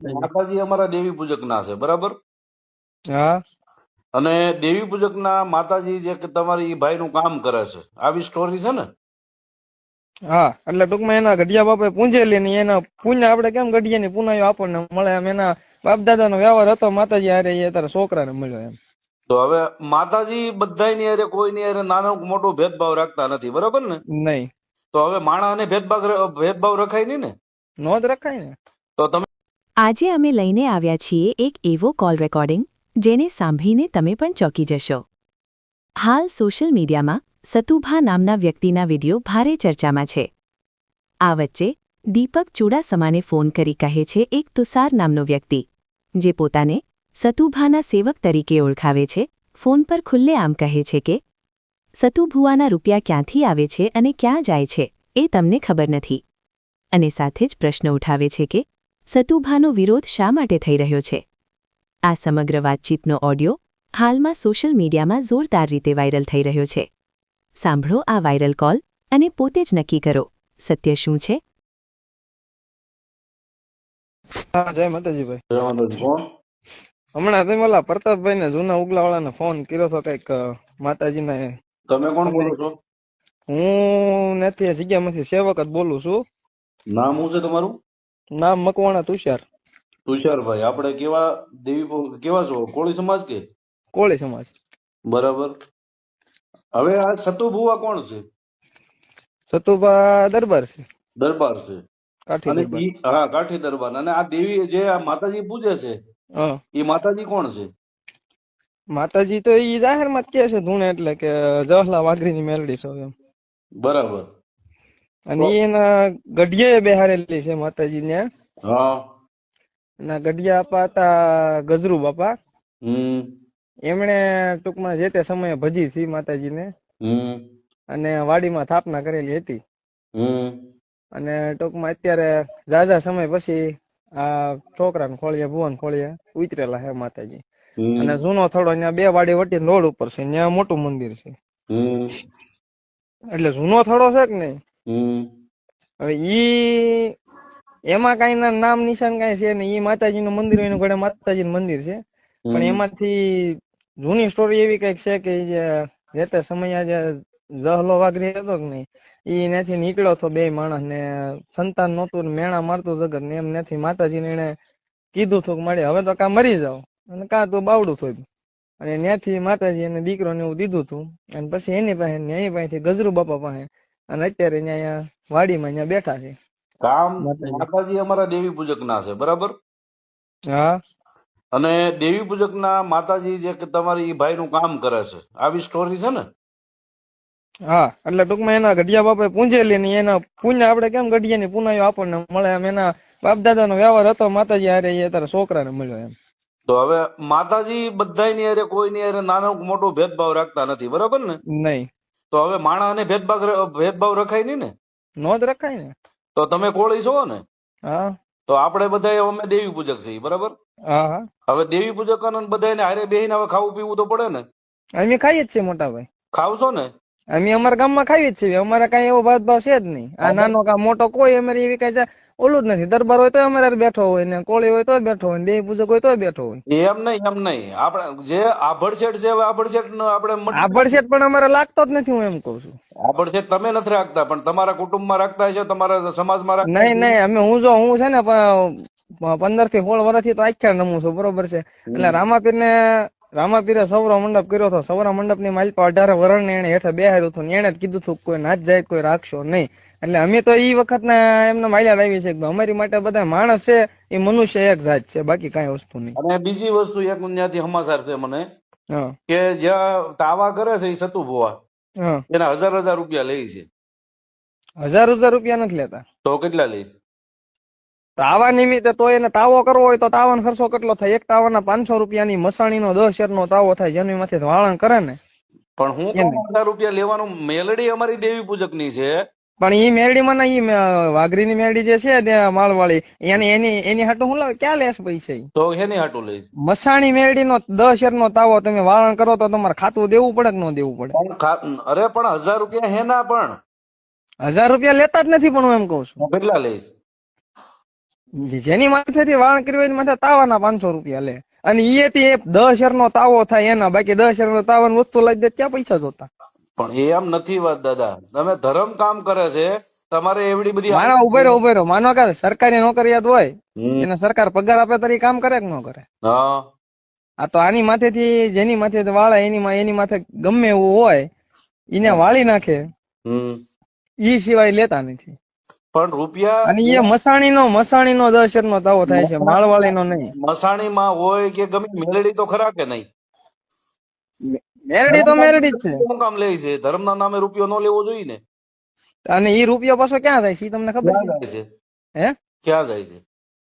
માતાજી અમારા દેવી પૂજક ના છે બરાબર? હા. અને દેવી પૂજક ના માતાજી જે તમારી ભાઈ નું કામ કરે છે આવી સ્ટોરી છે ને? હા એટલે ટૂંકમાં એના ગઢિયા બાપે પૂંજેલી ની એના પુણ્ય આપણે કેમ ગઢિયાની પુનાયો આપણને મળે એમ? એના બાપ દાદાનો વ્યવહાર હતો માતાજી હારે એ તારા છોકરાને મળ્યો એમ. તો હવે માતાજી બધાની હારે કોઈની હારે નાનો મોટો ભેદભાવ રાખતા નથી બરાબર ને? નહીં. તો હવે માણાને ભેદભાવ ભેદભાવ રખાય નહીં ને? નોંધ રખાય ને. તો તમે આજે અમે લઈને આવ્યા છીએ એક એવો કોલ રેકોર્ડિંગ જેને સાંભળીને તમે પણ ચોંકી જશો. હાલ સોશિયલ મીડિયામાં સતુભા નામના વ્યક્તિના વીડિયો ભારે ચર્ચામાં છે. આ વચ્ચે, દીપક ચુડાસમાને ફોન કરી કહે છે એક તુષાર નામનો વ્યક્તિ, જે પોતાને, સતુભાના સેવક તરીકે ઓળખાવે છે ફોન પર ખુલ્લેઆમ કહે છે કે સતુભુઆના રૂપિયા ક્યાંથી આવે છે અને ક્યાં જાય છે, એ તમને ખબર નથી. અને સાથે જ પ્રશ્ન ઉઠાવે છે કે સતુભાનો વિરોધ શા માટે થઈ રહ્યો છે? આ સમગ્ર વાતચીતનો ઓડિયો હાલમાં સોશિયલ મીડિયામાં જોરદાર રીતે વાયરલ થઈ રહ્યો છે. સાંભળો આ વાયરલ કોલ અને પોતે જ નક્કી કરો સત્ય શું છે? હા જય માતાજીભાઈ કોણ? હમણાં તમે ઓલા પ્રતાપભાઈ ને જૂના ઉગલા વાળાને ફોન કર્યો હતો કંઈક માતાજીને તમે કોણ બોલો છો? હું નથી જગ્યામાંથી સેવક જ બોલું છું. નામ શું છે તમારું? નામ મકવાણા તુષાર. તુષારભાઈ આપણે કેવા દેવી કેવા છો? કોળી સમાજ કે? કોળી સમાજ. બરાબર. હવે આ સતુભુવા કોણ છે? સતુભા દરબાર છે. દરબાર છે. કાઠી દરબાર. હા કાઠી દરબાર. અને આ દેવી જે આ માતાજી પૂજે છે હા. એ માતાજી કોણ છે? માતાજી તો એ જાહેરમાં જ કે છે ધૂણે એટલે કે જવાહરલાલ વાઘરીની મેલડી છો એમ. બરાબર. અને એના ગઢિયા બેહારેલી છે માતાજી ને હા. એના ગઢિયા આપા હતા ગજરુ બાપા. એમણે ટૂંકમાં જે તે સમયે ભજી હતી માતાજીને. અને વાડીમાં સ્થાપના કરેલી હતી. અને ટૂંકમાં અત્યારે જાજા સમય પછી આ છોકરાને ખોળીએ ભુવન ખોળીએ ઉતરેલા છે માતાજી. અને જૂનો થડો ત્યાં બે વાડી વટી રોડ ઉપર છે ત્યાં મોટું મંદિર છે. એટલે જૂનો થોડો છે કે નહીં? હવે ઈ એમાં કઈ નામ નિશાન કઈ છે ને ઈ માતાજી નું મંદિર એનું ઘડે માતાજી નું મંદિર છે. પણ એમાંથી જૂની સ્ટોરી એવી કંઈક છે કે જે તે સમયે જે જહલો વાઘરી હતો કે નહીં ઈ ત્યાંથી નીકળ્યો હતો બે માણસ ને સંતાન નહોતું ને મેણા મારતું જગત ને એમ નથી માતાજીને એને કીધું હતું કે મારે હવે તો કા મરી જાવ અને કા તો બાવડું થોડું અને ત્યાંથી માતાજી એને દીકરો ને એવું દીધું હતું. અને પછી એની પાસે એની પાસેથી ગજરુ બાપા પાસે અને અત્યારે અહીંયા વાડીમાં અહીંયા બેઠા છે. કામ માતાજી. અમારા દેવી પૂજક ના છે બરાબર? હા. અને દેવી પૂજક ના માતાજી જે તમારી ભાઈ નું કામ કરે છે આવી સ્ટોરી છે ને? હા એટલે ટૂંકમાં એના ગઢિયા બાપે પૂંજેલી ની એના પુણ્ય આપણે કેમ ગઢિયાની પુનાયો આપણને મળે એમ? એના બાપ દાદાનો વ્યવહાર હતો માતાજી હારે એ તારા છોકરાને મળ્યો એમ. તો હવે માતાજી બધાની હારે કોઈની હારે નાનો મોટો ભેદભાવ રાખતા નથી બરાબર ને? નહીં. તો હવે માણાને ભેદભાવ ભેદભાવ રખાય નહીં ને? નોંધ રખાય ને? તો તમે કોળી છો ને? હા. તો આપણે બધા અમે દેવી પૂજક છીએ બરાબર? હા હા. હવે દેવી પૂજક બધાને હારે બેહીને હવે ખાવું પીવું તો પડે ને? અમે ખાઈએ જ છીએ મોટા ભાઈ. ખાવશો ને? અમે અમારા ગામમાં ખાઈએ જ છીએ અમારે કઈ એવો ભાવ છે જ નહીં. આ નાનો કા મોટો કોઈ અમારી એવી કઈ ઓલું જ નથી. દરબાર હોય તો અમારે બેઠો હોય ને કોળી હોય તો બેઠો હોય દેવી પૂજક હોય તો બેઠો હોય. એમ નહીં એમ નહીં. આપણે જે આભડશેઠ છે આભડશેઠ નો આપણે આભડશેઠ પણ અમારે લાગતો જ નથી હું એમ કઉ છું. આભડશેઠ તમે નથી રાખતા પણ તમારા કુટુંબમાં રાખતા હશે તમારા સમાજમાં રાખતા નહીં નહીં અમે હું જો હું છે ને પંદરથી સોળ વર્ષથી તો આખ્યા નમું છું બરોબર છે? એટલે રામાપીર ને રામાપીરે સૌરો મંડપ કર્યો હતો. સૌરા મંડપની માલિકા અઢાર વરણ ને એને હેઠે બેહાર્યું હતું. એને જ કીધું હતું કોઈ નાચ જાય કોઈ રાખશો નહીં. એટલે અમે તો ઈ વખત ના એમને માલ્યા લાવી છે અમારી માટે બધા માણસ છે એ મનુષ્ય એક જાત છે બાકી કઈ વસ્તુ નહીં. અને બીજી વસ્તુ એક ત્યાંથી સમાચાર છે મને કે જ્યાં તાવા કરે છે એ સતુ ભુવા એના હજાર હજાર રૂપિયા લે છે. હજાર હજાર રૂપિયા નથી લેતા. તો કેટલા લે છે? તાવા નિમિત્તે તો એને તાવો કરવો હોય તો તાવાનો ખર્ચો કેટલો થાય? એક તાવાના પાંચસો રૂપિયાની મસાણીનો દસ શેરનો તાવો થાય જેની માંથી વાળણ કરે ને. પણ હું હજાર રૂપિયા લેવાનું મેલડી અમારી દેવી પૂજકની છે પણ ઈ મેરડીમાં ના ઈ વાઘરી વાઘરીની મેરડી જે છે ત્યાં માળવાળી એની એની એની હાટું હું લાવે? ક્યાં લેસ પૈસા? તો એની હાટું લઈશ. મસાણી મેરડી નો દસ શેરનો તાવો તમે વાળણ કરો તો તમારે ખાતું દેવું પડે કે ન દેવું પડે? અરે પણ હજાર રૂપિયા હેના પણ. હજાર રૂપિયા લેતા જ નથી પણ હું એમ કઉ છું. કેટલા લઈશ? જેની માથેથી વાળણ કર્યું હોય એની માથે તાવાના પાંચસો રૂપિયા લે. અને એ થી દસ શેર નો તાવો થાય એના બાકી દસ શેર નો તાવાની વસ્તુ લઈ દે ક્યાં પૈસા જોતા? પણ એ એમ નથી વાત દાદા. તમે ધર્મ કામ કરે છે તમારે એવડી બધી માનો ઉભે રહો ઉભે રહો માનો કે સરકારી નોકરિયાત હોય એને સરકાર પગાર આપે તરી કામ કરે કે ન કરે? હા. આ તો આની માથેથી જેની માથે વાળે એની એની માથે ગમે એવું હોય એને વાળી નાખે. હમ. ઈ સિવાય લેતા નથી. પણ રૂપિયા અને એ મસાણી નો મસાણી નો દસ નો તાવો થાય છે માળવાળી નો નહીં. મસાણીમાં હોય કે ગમે મેલડી તો ખરા કે નહીં? મેરડી તો મેરડી જ છે. શું કામ લે છે? ધર્મના નામે રૂપિયો ન લેવો જોઈએ ને? અને ઈ રૂપિયો પાછો ક્યાં જાય છે? ઈ તમને ખબર છે? હે? ક્યાં જાય છે?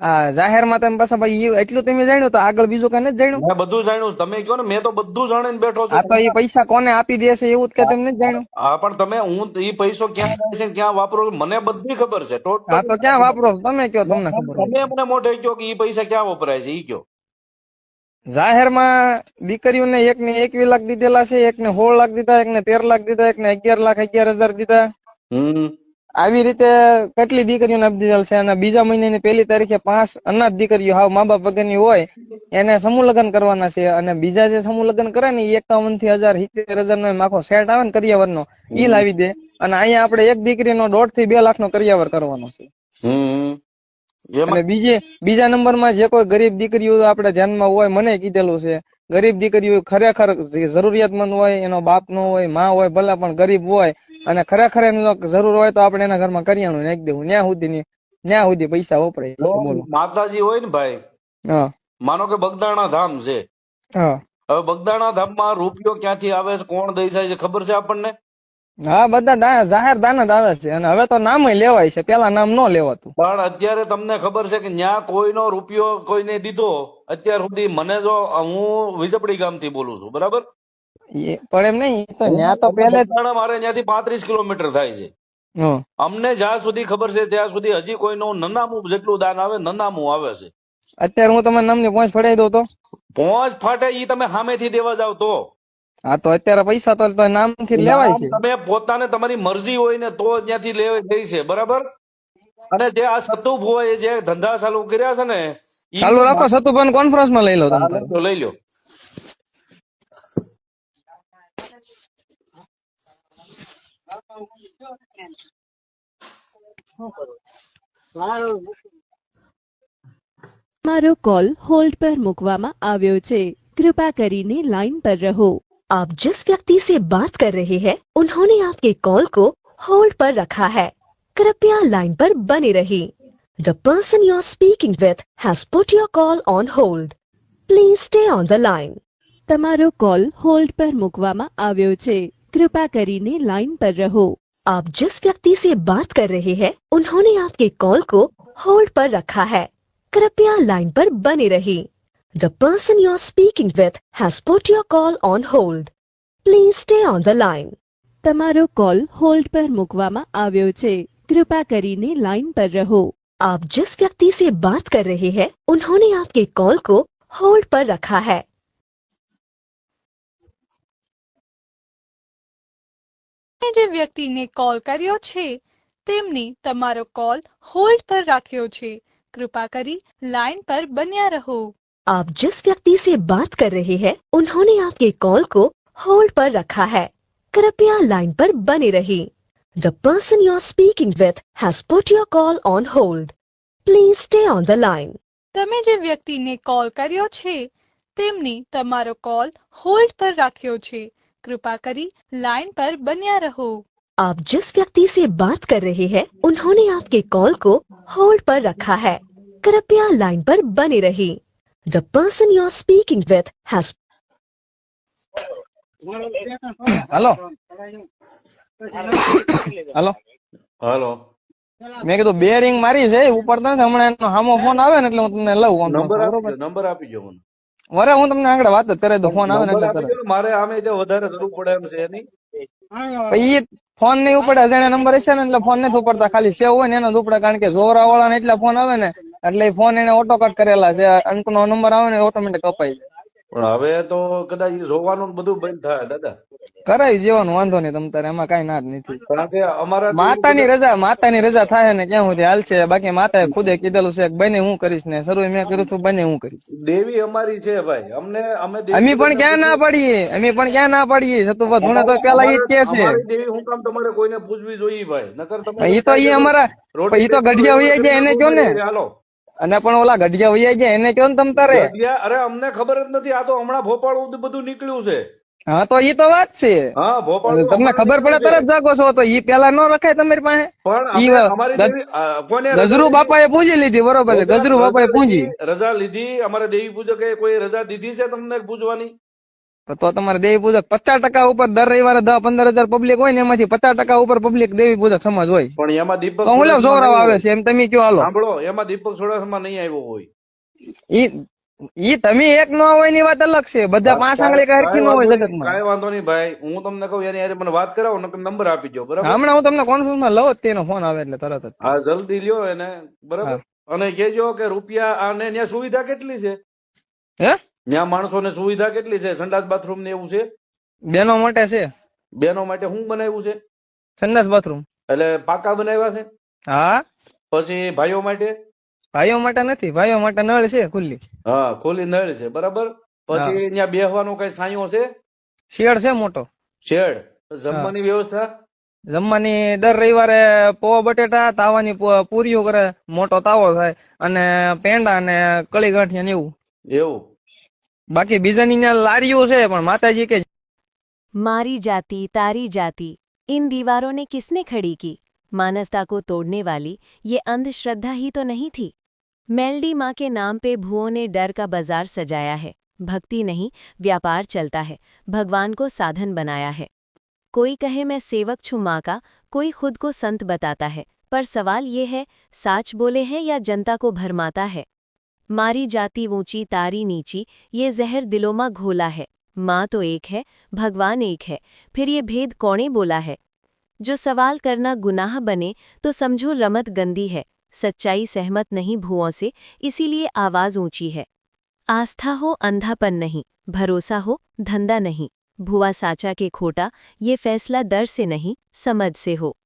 આ જાહેરમાં તમે પાછા ભાઈ એટલું તમે જાણ્યું તો આગળ બીજું કઈ નથી જાણ્યું? મેં બધું જાણ્યું તમે કહો ને મેં તો બધું જાણીને બેઠો આ તો એ પૈસા કોને આપી દેશે એવું જ કે તમને જાણ્યું? હા પણ તમે હું એ પૈસો ક્યાં જાય છે ક્યાં વાપરો મને બધી ખબર છે. ટોટલ તો ક્યાં વાપરો છો? તમે કયો તમને ખબર તમે મને મોઢે કહો કે ઈ પૈસા ક્યાં વપરાય છે? ઈ કયો જાહેરમાં દીકરીઓને એક ને એકવી લાખ દીધેલા છે એક ને સોળ લાખ દીધા એક ને તેર લાખ દીધા એક ને અગિયાર લાખ અગિયાર હજાર દીધા. આવી રીતે કેટલી દીકરીઓને આપી દીધેલ છે? અને બીજા મહિનાની પહેલી તારીખે પાંચ અનાથ દીકરીઓ હાવ મા બાપ વગરની હોય એને સમૂહ લગ્ન કરવાના છે. અને બીજા જે સમૂહ લગ્ન કરે ને એ એકાવનથી હજાર સિત્તેર હજાર નો આખો સેટ આવે ને કરિયાવર નો ઈ લાવી દે. અને અહીંયા આપણે એક દીકરીનો દોઢથી બે લાખ નો કરિયાવર કરવાનો છે. અને બીજે બીજા નંબરમાં જે કોઈ ગરીબ દીકરીઓ આપણે ધ્યાનમાં હોય મને કીધેલું છે ગરીબ દીકરીઓ ખરેખર જરૂરિયાતમંદ હોય એનો બાપ નો હોયમાં હોય ભલે પણ ગરીબ હોય અને ખરેખર એનો જરૂર હોય તો આપણે એના ઘરમાં કરિયાણું નાખી દેવું. ન્યા સુધી ન્યા સુધી પૈસા વપરાય બોલો. માતાજી હોય ને ભાઈ? હા. માનો કે બગદાણા ધામ છે. હા. હવે બગદાણા ધામમાં રૂપિયો ક્યાંથી આવે છે કોણ દઈ જાય છે ખબર છે આપણને? હા બધા જાહેર દાન જ આવે છે અને હવે તો નામ લેવાય છે. પેલા નામ ન લેવાતું. પણ અત્યારે તમને ખબર છે કે ન્યા કોઈનો રૂપિયો કોઈને દીધો અત્યાર સુધી મને જો હું વિજપડી ગામથી બોલું છું બરાબર? પણ એમ નહીં તો ન્યા તો પેલે મારે ત્યાંથી પાંત્રીસ કિલોમીટર થાય છે. અમને જ્યાં સુધી ખબર છે ત્યાં સુધી હજી કોઈનું નનામું જેટલું દાન આવે નનામું આવે છે. અત્યારે હું તમને નામની પહોંચ પડાવી દઉં તો? પહોંચ ફાટે ઈ તમે સામેથી દેવા જાવ તો. હા તો અત્યારે પૈસા તો નામથી લેવાય છે. તમે પોતાને તમારી મરજી હોય ને તો ત્યાંથી લેવાય ગઈ છે બરાબર? અને જે આ સતુભ હોય જે ધંધા ચાલુ કર્યા છે ને ચાલુ રાખો સતુભાઈ કોન્ફરન્સમાં લઈ લો તમે લઈ લો. મારો કોલ હોલ્ડ પર મૂકવામાં આવ્યો છે. કૃપા કરીને લાઈન પર રહો. आप जिस व्यक्ति से बात कर रहे हैं उन्होंने आपके कॉल को होल्ड पर रखा है। कृपया लाइन पर बने रही the person you are speaking with has put your call on hold please stay on the line તમારો કોલ હોલ્ડ પર મૂકવામાં આવ્યો છે. કૃપા કરીને લાઇન પર રહો. आप जिस व्यक्ति से बात कर रहे हैं उन्होंने आपके कॉल को होल्ड पर रखा है। कृपया लाइन पर बने रही The person you're speaking with has put your call on hold. Please stay on the line. तमारो कॉल होल्ड पर मुकवामा आवेओ छे कृपा करीने लाइन पर रहो आप जिस व्यक्ति से बात कर रहे हैं उन्होंने आपके कॉल को होल्ड पर रखा है। जे व्यक्ति ने कॉल करियो छे तेमने तमारो कॉल होल्ड पर रखियो छे। कृपा करी लाइन पर बनिया रहो। आप जिस व्यक्ति से बात कर रहे हैं उन्होंने आपके कॉल को होल्ड पर रखा है कृपया लाइन पर बने रहिए the person you are speaking with has put your call on hold please stay on the line તમે જે વ્યક્તિને કોલ કર્યો છે તેમની તમારો કોલ હોલ્ડ પર રાખ્યો છે કૃપા કરી લાઈન પર બન્યા રહો आप जिस व्यक्ति से बात कर रहे हैं उन्होंने आपके कॉल को होल्ड पर रखा है कृपया लाइन पर बने रहिए The person you're speaking with has hello hello hello મેં કીધું બે રિંગ મારી છે ઉપર તો હમણાં એનો સામો ફોન આવે ને એટલે હું તમને લઉં નંબર નંબર આપી જો મને. વરે હું તમને આગળ વાત જ કરે તો ફોન આવે ને એટલે મારે આમે જે વધારે જરૂર પડે એમ છે એની ઈ ફોન નહીં ઉપડે અજાણ્યા નંબર હશે ને એટલે ફોન નથી ઉપડતા. ખાલી સેવ હોય ને એનો જ ઉપડે, કારણ કે જોરા વાળા ને એટલા ફોન આવે ને, એટલે ફોન એને ઓટો કટ કરેલા છે. અંક નો નંબર આવે ને ઓટોમેટિક કપાઈ જાય. પણ હવે તો કદાચ જોવાનું બધું બંધ થાય દાદા. કરાવી દેવાનું વાંધો નહીં તમ તારે એમાં કઈ ના જ નથી. કારણ કે અમારા માતાની રજા માતાની રજા થાય ને ક્યાં સુધી હાલશે બાકી માતાએ ખુદે કીધેલું છે કે બને હું કરીશ ને શરૂ મેં કર્યું તું બને હું કરીશ. દેવી અમારી છે ભાઈ અમને અમે અમે પણ ક્યાં ના પાડીએ અમે પણ ક્યાં ના પાડીએ સતુભા ધૂણે તો પેલા ઈ કે છે. દેવી હું કામ તમારે કોઈને પૂછવી જોઈએ ભાઈ નકર તમે ઈ તો ઈ અમારા ઈ તો ગઢિયા હોય જાય એને કયો ને? હાલો. અને પણ ઓલા ગઢિયા વૈયા ગયા એને ને તમ તારે? અરે અમને ખબર જ નથી આ તો હમણાં ભોપાળ બધું નીકળ્યું છે. હા તો એ તો વાત છે. હા ભોપાળ તમને ખબર પડે તરત જાગો છો તો ઈ પેલા ન રખાય તમારી પાસે? પણ ગજરુ બાપા બાપાએ પૂજી લીધી બરોબર છે. ગજરુ બાપાએ પૂજી. રજા લીધી અમારે દેવી પૂજકે કોઈ રજા દીધી છે તમને પૂજવાની? તો તમારે દેવી પૂજક પચાસ ટકા ઉપર દર રવિવારે દસ પંદર હજાર પબ્લિક હોય ને એમાંથી પચાસ ટકા ઉપર પબ્લિક દેવી પૂજક સમાજ હોય. પણ એમાં દીપક હું ચુડાસમા આવે છે એમ તમે કયો હાલો. સાંભળો એમાં દીપક સોડાસમાં નહીં આવ્યો હોય. ઈ ઈ તમે એક નો હોયની વાત અલગ છે. બધા પાંચ આંગળી હરખી નો હોય જગતમાં. કાંઈ વાંધો નહીં ભાઈ. હું તમને કહું એની યાર મને વાત કરાવો નકર નંબર આપી દો બરાબર? હમણાં હું તમને કોન્ફરન્સમાં લઉં જ તેનો ફોન આવે એટલે તરત જ. હા જલ્દી લ્યો એને બરાબર? અને કેજો કે રૂપિયા આને ત્યાં સુવિધા કેટલી છે? હે? ત્યાં માણસોને સુવિધા કેટલી છે? સંડાસ બાથરૂમ ને એવું છે? બેનો માટે છે. બેનો માટે શું બનાવ્યું છે? સંડાસ બાથરૂમ. એટલે પાકા બનાવ્યા છે? હા. પછી ભાઈઓ માટે? ભાઈઓ માટે નથી ભાઈઓ માટે નળ છે ખુલ્લી. હા ખુલ્લી નળ છે બરાબર? પછી ત્યાં બેહવાનો કઈ સાયો છે? શેડ છે મોટો. શેડ? જમવાની વ્યવસ્થા? જમવાની દર રવિવારે પોવા બટેટા તાવાની પૂરીઓ કરે મોટો તાવો થાય અને પેંડા અને કળી ગાંઠિયા ને એવું. એવું? બાકી બીજાની ત્યાં લારીઓ છે પણ માતાજી કે मारी जाति तारी जाति इन दीवारों ने किसने खड़ी की मानसता को तोड़ने वाली ये अंधश्रद्धा ही तो नहीं थी मेलडी माँ के नाम पे भुओं ने डर का बाजार सजाया है भक्ति नहीं व्यापार चलता है भगवान को साधन बनाया है कोई कहे मैं सेवक छूं माँ का कोई खुद को संत बताता है पर सवाल ये है साच बोले हैं या जनता को भरमाता है मारी जाती ऊँची तारी नीची, ये जहर दिलों में घोला है। माँ तो एक है, भगवान एक है, फिर ये भेद कौने बोला है? जो सवाल करना गुनाह बने तो समझो रमत गंदी है। सच्चाई सहमत नहीं भुओं से, इसीलिए आवाज़ ऊँची है। आस्था हो, अंधापन नहीं। भरोसा हो, धंधा नहीं। भुआ साचा के खोटा, ये फैसला दर से नहीं, समझ से हो।